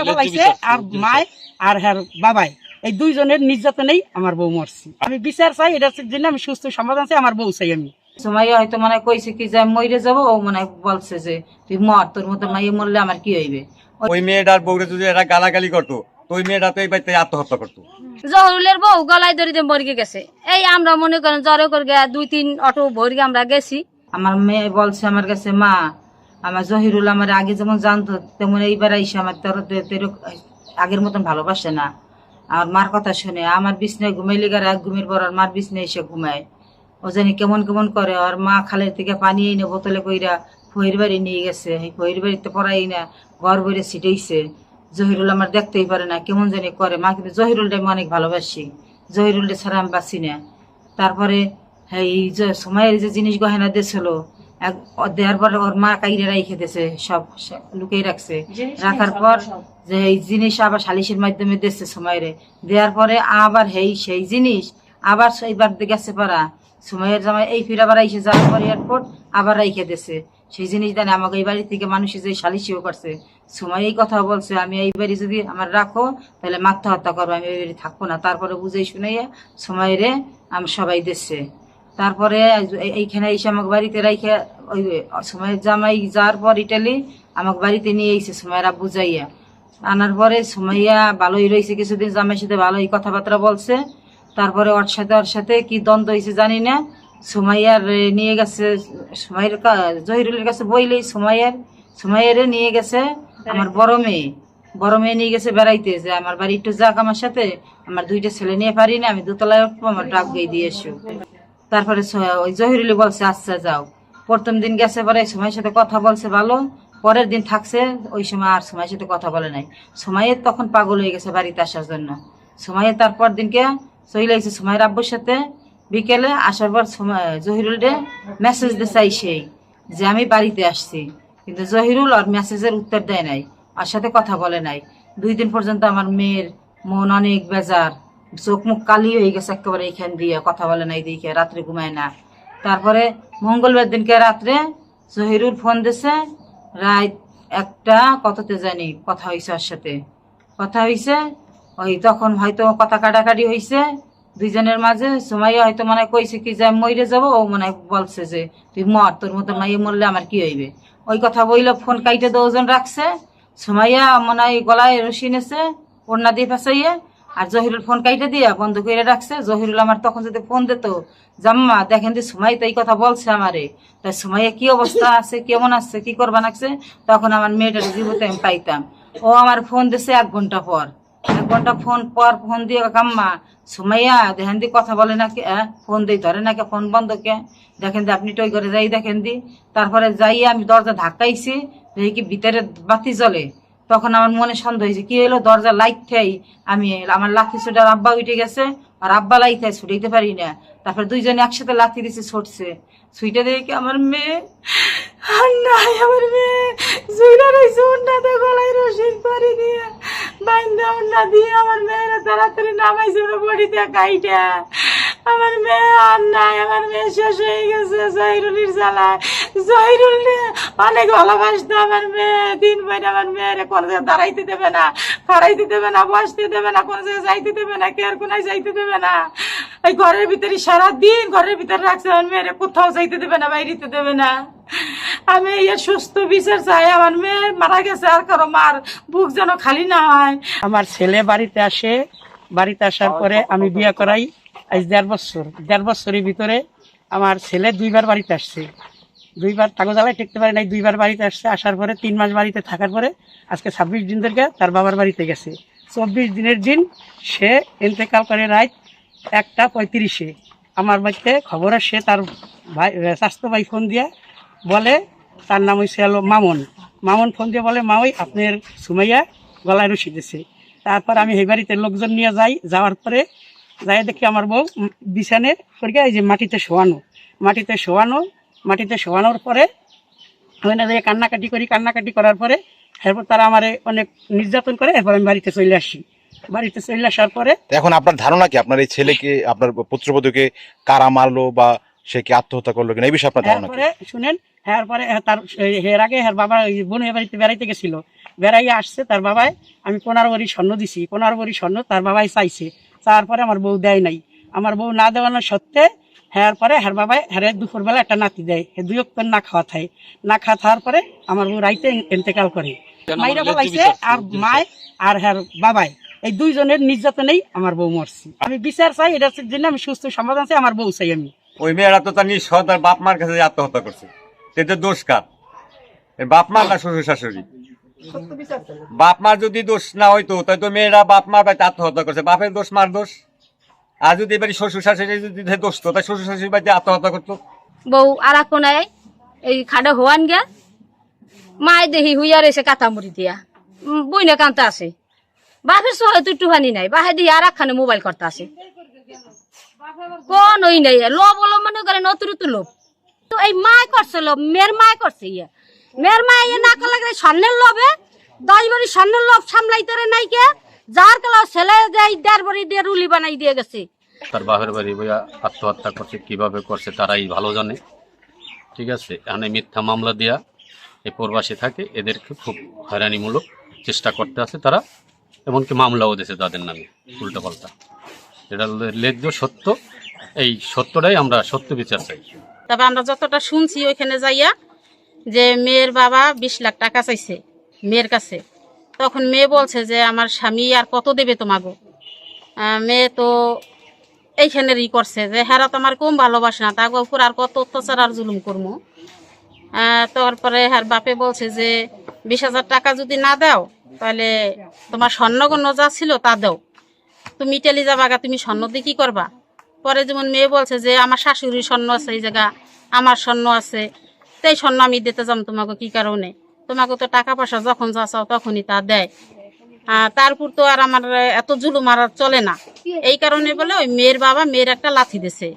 মাইরা বলাইছে আর মায় আর হ্যার বাবাই এই দুইজনের নির্যাতনেই আমার বউ মরছি। আমি বিচার চাই এটার জন্য আমি সুস্থ সমাধান চাই আমার বউ চাই আমি। সুমাইয়া হয়তো মানে কইছে কি যে মরে যাব ও মানে বলছে যে তুই মর তোর মতো মাইয়ে মরলে আমার কি হইবে? ওই মেয়েটার বউরে যদি এরা গালাগালি করতো ওই মেয়েটা তো এই বাড়িতে আত্মহত্যা করতো। জহরুলের বউ গলায় দড়িতে মরিকে গেছে। এই আমরা মনে করেন জ্বরে করে দুই তিন অটো ভরিকে আমরা গেছি। আমার মেয়ে বলছে আমার কাছে মা আমার জহিরুল আমার আগে যেমন জানতো, তেমন এইবার আইসে আমার তোর তের- আগের মতন ভালোবাসে না। আর মার কথা শুনে, আমার বিছনায় ঘুমাইলে গার এক ঘুমের পর আর মার বিছনায় এসে ঘুমায়। ও জানি কেমন কেমন করে, আর মা খালের থেকে পানি এনে বোতলে কইরা ফহির বাড়ি নিয়ে গেছে। ফহির বাড়িতে পড়াই না, ঘর বইরে ছিটেইছে। জহিরুল আমার দেখতেই পারে না, কেমন জানি করে। মা কিন্তু জহিরুলটা আমি অনেক ভালোবাসি। জহিরুলটা ছাড়া আমি বাঁচি না। তারপরে এই যে সময়ের যে জিনিস গহেনা দিয়েছিল এক দেওয়ার পর ওর মা কাইরে রাইখে দিয়েছে সব লুকিয়ে রাখছে। রাখার পর যে এই জিনিস আবার সালিশের মাধ্যমে দিচ্ছে সময়ের দেওয়ার পরে আবার হেই সেই জিনিস আবার এইবার গেছে পারা সময়ের জামাই এই ফির আবার আইসে যাওয়ার পর এয়ারপোর্ট আবার রাইখে দিয়েছে। সেই জিনিস জানে আমাকে এই বাড়ি থেকে মানুষ যে সালিশিও করছে। সময় এই কথা বলছে আমি এই বাড়ি যদি আমার রাখো তাহলে আত্মহত্যা করব আমি এই বাড়ি থাকব না। তারপরে বুঝেই সময় রে আমি সবাই দিচ্ছে তারপরে এইখানে এসে আমাকে বাড়িতে রাইখে ওই সময়ের জামাই যাওয়ার পর ইটালি আমাকে বাড়িতে নিয়ে এসে সময়ের আব্বু যাইয়া আনার পরে সুমাইয়া ভালোই রয়েছে কিছুদিন জামাইয়ের সাথে ভালোই কথাবার্তা বলছে। তারপরে ওর সাথে ওর সাথে কি দ্বন্দ্ব হয়েছে জানি না। সুমাইয়ার নিয়ে গেছে সুমাইয়ের জহিরুলের কাছে বইলেই সুমাইয়ার সুমাইয়ারে নিয়ে গেছে আমার বড় মেয়ে। বড় মেয়ে নিয়ে গেছে বেড়াইতে যে আমার বাড়ি একটু যাক আমার সাথে আমার দুইটা ছেলে নিয়ে পারি না আমি দোতলায় উঠবো আমার ডাক গিয়ে দিয়ে এসো। তারপরে ওই জহিরুলি বলছে আচ্ছা যাও। প্রথম দিন গেছে পরে সময়ের সাথে কথা বলছে ভালো, পরের দিন থাকছে, ওই সময় আর সময়ের সাথে কথা বলে নাই। সময়ের তখন পাগল হয়ে গেছে বাড়িতে আসার জন্য। সময়ে তারপর দিনকে চলে গেছে সময়ের আব্বুর সাথে। বিকেলে আসার পর জহিরুল রে মেসেজ দিয়ে চাই সেই, যে আমি বাড়িতে আসছি। কিন্তু জহিরুল আর মেসেজের উত্তর দেয় নাই, আর সাথে কথা বলে নাই। দুই দিন পর্যন্ত আমার মেয়ের মন অনেক বেজার। চোখ মুখ কালি হয়ে গেছে একেবারে এইখান দিয়ে, কথা বলে নাই দেখে, রাত্রে ঘুমায় না। তারপরে মঙ্গলবার দিনকে রাত্রে জহিরুল ফোন দিছে, রাত একটা কততে জানি, কথা হয়েছে ওর সাথে। কথা হয়েছে ওই তখন হয়তো কথা কাটাকাটি হয়েছে দুইজনের মাঝে, সুমাইয়া হয়তো মনে কইছে কি যে মরে যাব ও মনে বলছে যে, তুই মর, তোর মতো মাইয়ে মরলে আমার কি হইবে? ওই কথা বইলে, ফোন কাইটে দুজন রাখছে, সুমাইয়া মনে হয় গলায় রশি নেছে, ওড়না দিয়ে ফাঁসাইয়ে আর জহিরুল ফোন কাইটে দিয়া বন্ধ করে রাখছে। জহিরুল আমার তখন যদি ফোন দিত জাম্মা দেখেন যে সুমাই তো এই কথা বলছে আমারে। তাই সুমাইয়া কি অবস্থা আছে কেমন আছে কি করবা নাকছে? তখন আমার মেয়েটার জীবতে আমি পাইতাম। ও আমার ফোন দিছে এক ঘণ্টা পর। এক ঘণ্টা ফোন পর ফোন দিয়ে কাম্মা সুমাইয়া দেখেন দি কথা বলে নাকি? আহ, ফোন দিই ধরে নাকি ফোন বন্ধ কে? দেখেন দি আপনি টই করে যাই দেখেন দি। তারপরে যাই আমি দরজা ধাক্কাইছি দেখি কি ভিতরে বাতি জ্বলে। তখন আমার মনে সন্দেহ হয়েছে, কি হলো দরজা লাইট খাই আমি আমার লাঠি ছুটার আব্বা উঠে গেছে আর আব্বা লাইট খাই ছুটাইতে পারি না। তারপরে দুইজনে একসাথে লাথি দিছে, ছুটছে। ছুইটা দেখে আমার মেয়ে আমার মেয়ে গলায় দিয়ে। দিয়ে আমার মেয়েরা আমার মেয়ে আর নাই আমার মেয়ে শেষ হয়ে গেছে জ্বালায়। অনেক ভালোবাসতো আমার মেয়ে, দিন আমার মেয়েরে কোনো জায়গায় দাঁড়াইতে দেবে না, খাড়াইতে দেবে না, বসতে দেবে না, কোনো জায়গায় যাইতে দেবে না, কে আর কোনায় যাইতে দেবে না। এই ঘরের ভিতরে সারা দিন ঘরের ভিতরে রাখছে আমার মেয়েরে, কোথাও যাইতে দেবে না দেবে না। আমি এই সুস্থ বিচার চাই, আমার মেয়ে মারা গেছে, আর কারও মার বুক যেন খালি না হয়। আমার ছেলে বাড়িতে আসে, বাড়িতে আসার পরে আমি বিয়ে করাই, আজ দেড় বছর, দেড় বছরের ভিতরে আমার ছেলে দুইবার বাড়িতে আসছে। দুইবার তাগোজালায় টেকতে পারে নাই, দুইবার বাড়িতে আসছে, আসার পরে তিন মাস বাড়িতে থাকার পরে আজকে ছাব্বিশ দিন থেকে তার বাবার বাড়িতে গেছে। চব্বিশ দিনের দিন সে ইন্তেকাল করে রাত একটা পঁয়ত্রিশে। আমার বাড়িতে খবর আসে, তার ভাই স্বাস্থ্য ভাই ফোন দিয়ে বলে, তার নাম হয়েছে হলো মামুন। মামুন ফোন দিয়ে বলে মাওই আপনার সুমাইয়া গলায় রসি দিছে। তারপর আমি এই বাড়িতে লোকজন নিয়ে যাই, যাওয়ার পরে যাই দেখি আমার বউ বিছানে সরিয়ে এই যে মাটিতে শোয়ানো। মাটিতে শোয়ানো মাটিতে শোয়ানোর পরে ওখানে কান্নাকাটি করি কান্নাকাটি করার পরে এরপর তারা আমার অনেক নির্যাতন করে এরপর আমি বাড়িতে চলে আসি। বাড়িতে চলে আসার পরে এখন আপনার ধারণা কি? আপনার এই ছেলেকে আপনার পুত্রবধূকে কারা মারলো বা সে কি আত্মহত্যা করল কিনা? এই বিষয়ে আপনার ধারণা কি? শুনেন এরপরে তার এর আগে হ্যাঁ বাবা বোনের বাড়িতে বেড়াইতে গেছিল। বেড়াইয়া আসছে তার বাবাই আমি পনেরো বড়ি স্বর্ণ দিছি। পনেরো বড়ি স্বর্ণ তার বাবাই চাইছে। তারপরে আমার বউ দেয় নাই। আমার বউ না দেওয়ানোর সত্ত্বে হ্যার পরে হ্যার বাবাই হ্যারে দুপুরবেলা একটা নাতি দেয়। হে দুই অক্টর না খাওয়া থায়। না খাওয়া থাকার পরে আমার বউ রাইতে ইন্তেকাল করে। মাইরা বলাইছে আর মায় আর হ্যার বাবাই এই দুইজনের নির্যাতনেই আমার বউ মরছি। আমি বিচার চাই এটার জন্য আমি সুস্থ সমাধান চাই আমার বউ চাই আমি। ওই মেয়েরা তো তার নিজ তার বাপ মার কাছে আত্মহত্যা করছে। এতে দোষ কার? বাপ মা না শ্বশুর শাশুড়ি? বাপ মার যদি দোষ না হইতো তাই তো মেয়েরা বাপ মার বাড়িতে আত্মহত্যা করছে। বাপের দোষ মার দোষ? আর যদি এবারে শ্বশুর শাশুড়ি যদি দোষ তো তাই শ্বশুর শাশুড়ি বাড়িতে আত্মহত্যা করতো? বউ আর কোনায় এই খাডে হওয়ান গে মায় দেহি হুইয়া রয়েছে কাতামুড়ি দিয়া। বইনে কান্তা আছে। বাপের সহ তুই টুহানি নাই বাহে দিয়ে আর একখানে মোবাইল করতে আছে। কোন ওই নাই, লোভ হলো মনে করে অতিরিক্ত লোভ। তো এই মায় করছে লোভ, মেয়ের মায় করছে ইয়ে। মেয়ের মায় ইয়ে না করলে স্বর্ণের লোভে, দশ বাড়ি স্বর্ণের লোভ সামলাইতে নাই কে? যার কালা ছেলে দেয় দেড় বাড়ি দিয়ে রুলি বানাই দিয়ে গেছে। তার বাপের বাড়ি বইয়া আত্মহত্যা করছে কীভাবে করছে তারাই ভালো জানে। ঠিক আছে এখানে মিথ্যা মামলা দিয়া এই প্রবাসী থাকে এদেরকে খুব হয়রানিমূলক চেষ্টা করতে আছে তারা এমনকি মামলাও দিয়েছে তাদের নামে উল্টো পাল্টা এটা লেজ্জ সত্য এই সত্যটাই আমরা সত্য বিচার চাই। তবে আমরা যতটা শুনছি ওইখানে যাইয়া যে মেয়ের বাবা বিশ লাখ টাকা চাইছে মেয়ের কাছে। তখন মেয়ে বলছে যে আমার স্বামী আর কত দেবে আহ, মেয়ে তো এইখানের ই করছে যে হেরা তো আমার কম ভালোবাসে না তার উপর আর কত অত্যাচার আর জুলুম করব তারপরে হ্যার বাপে বলছে যে বিশ হাজার টাকা যদি না দাও তাহলে তোমার স্বর্ণগণ্য যা ছিল তা দাও। তুমি ইটালি যাবাগা তুমি স্বর্ণ দিয়ে কী করবা? পরে যেমন মেয়ে বলছে যে আমার শাশুড়ির স্বর্ণ আছে এই জায়গা আমার স্বর্ণ আছে তাই স্বর্ণ আমি দিতে যাম তোমাকে কী কারণে? তোমাকে তো টাকা পয়সা যখন যা চাও তখনই তা দেয়। তারপর তো আর আমার, এত জুলুম আর চলে না। এই কারণে বলে ওই মেয়ের বাবা মেয়ের একটা লাথি দিছে।